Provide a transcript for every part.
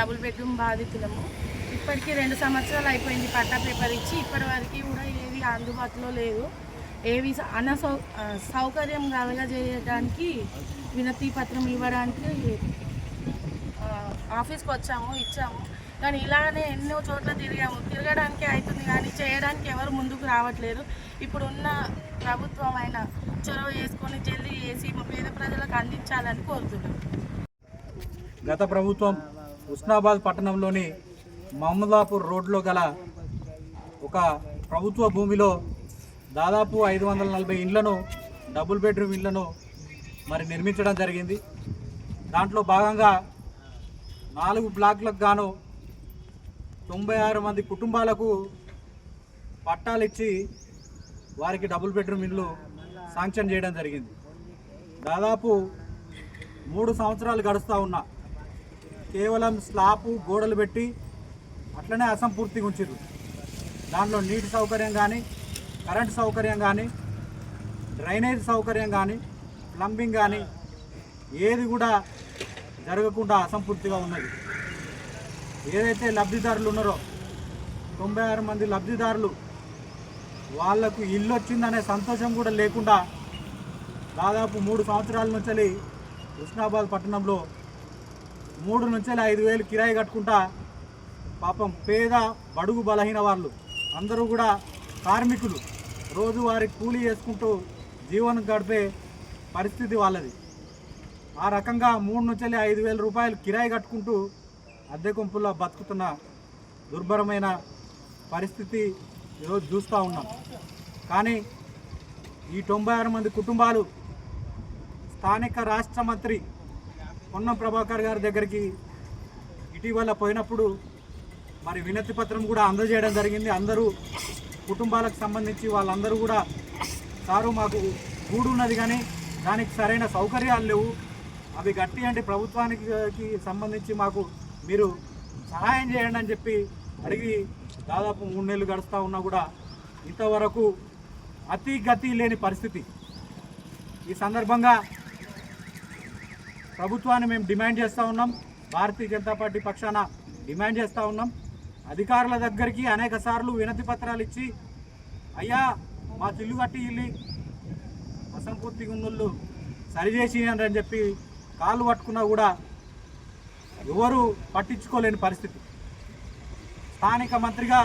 Double bedroom బాధితులము. ఇప్పటికీ రెండు సంవత్సరాలు అయిపోయింది పట్టా పేపర్ ఇచ్చి ఇప్పటి వరకు కూడా ఏది అందుబాటులో లేదు. ఏవి అనసౌ అన సౌకర్యం కలగజేయడానికి వినతి పత్రం ఇవ్వడానికి ఆఫీస్కి వచ్చాము ఇచ్చాము. కానీ ఇలానే ఎన్నో చోట్ల తిరిగాము. తిరగడానికి అవుతుంది కానీ చేయడానికి ఎవరు ముందుకు రావట్లేదు. ఇప్పుడున్న ప్రభుత్వం అయిన చొరవ చేసుకొని జల్దీ చేసి మా పేద ప్రజలకు అందించాలని కోరుతున్నాం. గత ప్రభుత్వం హుస్నాబాద్ పట్టణంలోని మహమ్మదాపూర్ రోడ్లో గల ఒక ప్రభుత్వ భూమిలో దాదాపు ఐదు వందల నలభై ఇండ్లను డబుల్ బెడ్రూమ్ ఇండ్లను మరి నిర్మించడం జరిగింది. దాంట్లో భాగంగా నాలుగు బ్లాక్లకు గాను తొంభై ఆరు మంది కుటుంబాలకు పట్టాలు ఇచ్చి వారికి డబుల్ బెడ్రూమ్ ఇల్లు శాంక్షన్ చేయడం జరిగింది. దాదాపు మూడు సంవత్సరాలు గడుస్తూ ఉన్నా కేవలం స్లాపు గోడలు పెట్టి అట్లనే అసంపూర్తిగా ఉంచారు దాంట్లో నీటి సౌకర్యం కానీ కరెంటు సౌకర్యం కానీ డ్రైనేజ్ సౌకర్యం కానీ ప్లంబింగ్ కానీ ఏది కూడా జరగకుండా అసంపూర్తిగా ఉన్నది. ఏదైతే లబ్ధిదారులు ఉన్నారో తొంభై ఆరు మంది లబ్ధిదారులు వాళ్ళకు ఇల్లు వచ్చిందనే సంతోషం కూడా లేకుండా దాదాపు మూడు సంవత్సరాల నుంచి హుస్నాబాద్ పట్టణంలో మూడు నుంచి ఐదు వేలు కిరాయి కట్టుకుంటా పాపం పేద బడుగు బలహీన వాళ్ళు. అందరూ కూడా కార్మికులు. రోజువారి కూలీ చేసుకుంటూ జీవనం గడిపే పరిస్థితి వాళ్ళది. ఆ రకంగా మూడు నుంచి ఐదు వేల రూపాయలు కిరాయి కట్టుకుంటూ అద్దె కొంపుల్లో బతుకుతున్న దుర్భరమైన పరిస్థితి ఈరోజు చూస్తూ ఉన్నాం. కానీ ఈ తొంభై ఆరు మంది కుటుంబాలు స్థానిక రాష్ట్ర మంత్రి పొన్నం ప్రభాకర్ గారి దగ్గరికి ఇటీవల పోయినప్పుడు మరి వినతి పత్రం కూడా అందజేయడం జరిగింది. అందరూ కుటుంబాలకు సంబంధించి వాళ్ళందరూ కూడా సారు మాకు గూడు ఉన్నది కానీ దానికి సరైన సౌకర్యాలు లేవు. అవి గట్టి అంటే ప్రభుత్వానికి సంబంధించి మాకు మీరు సహాయం చేయండి అని చెప్పి అడిగి దాదాపు మూడు నెలలు గడుస్తూ ఉన్నా కూడా ఇంతవరకు అతి గతి లేని పరిస్థితి. ఈ సందర్భంగా ప్రభుత్వాన్ని మేము డిమాండ్ చేస్తూ ఉన్నాం. భారతీయ జనతా పార్టీ పక్షాన డిమాండ్ చేస్తూ ఉన్నాం. అధికారుల దగ్గరికి అనేక సార్లు వినతి పత్రాలు ఇచ్చి అయ్యా మాకు ఇల్లు కట్టి ఇల్లు అసంపూర్తిగా ఉన్నోళ్ళు సరిచేసి అని చెప్పి కాళ్ళు పట్టుకున్నా కూడా ఎవరు పట్టించుకోలేని పరిస్థితి. స్థానిక మంత్రిగా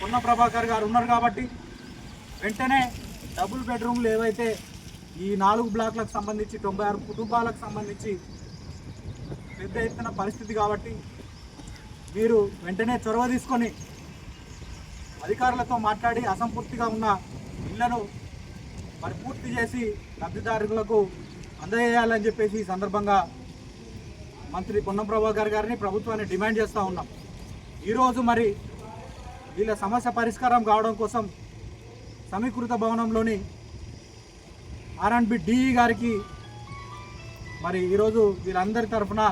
పొన్న ప్రభాకర్ గారు ఉన్నారు కాబట్టి వెంటనే డబుల్ బెడ్రూమ్లు ఏవైతే ఈ నాలుగు బ్లాక్లకు సంబంధించి తొంభై ఆరు కుటుంబాలకు సంబంధించి పెద్ద ఎత్తున పరిస్థితి కాబట్టి మీరు వెంటనే చొరవ తీసుకొని అధికారులతో మాట్లాడి అసంపూర్తిగా ఉన్న ఇళ్ళను మరి పూర్తి చేసి లబ్ధిదారులకు అందజేయాలని చెప్పేసి ఈ సందర్భంగా మంత్రి పొన్నం ప్రభాకర్ గారిని ప్రభుత్వాన్ని డిమాండ్ చేస్తూ ఉన్నాం. ఈరోజు మరి వీళ్ళ సమస్య పరిష్కారం కావడం కోసం సమీకృత భవనంలోని ఆర్ఎండ్బి డిఈ గారికి మరి ఈరోజు వీళ్ళందరి తరఫున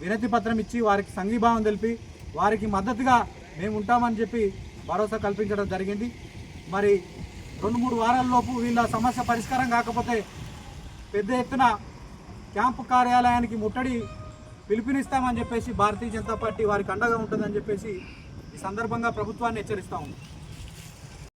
వినతి పత్రం ఇచ్చి వారికి సంఘీభావం తెలిపి వారికి మద్దతుగా మేము ఉంటామని చెప్పి భరోసా కల్పించడం జరిగింది. మరి రెండు మూడు వారాల్లోపు వీళ్ళ సమస్య పరిష్కారం కాకపోతే పెద్ద ఎత్తున క్యాంపు కార్యాలయానికి ముట్టడి పిలుపునిస్తామని చెప్పేసి భారతీయ జనతా పార్టీ వారికి అండగా ఉంటుందని చెప్పేసి ఈ సందర్భంగా ప్రభుత్వాన్ని హెచ్చరిస్తా ఉంది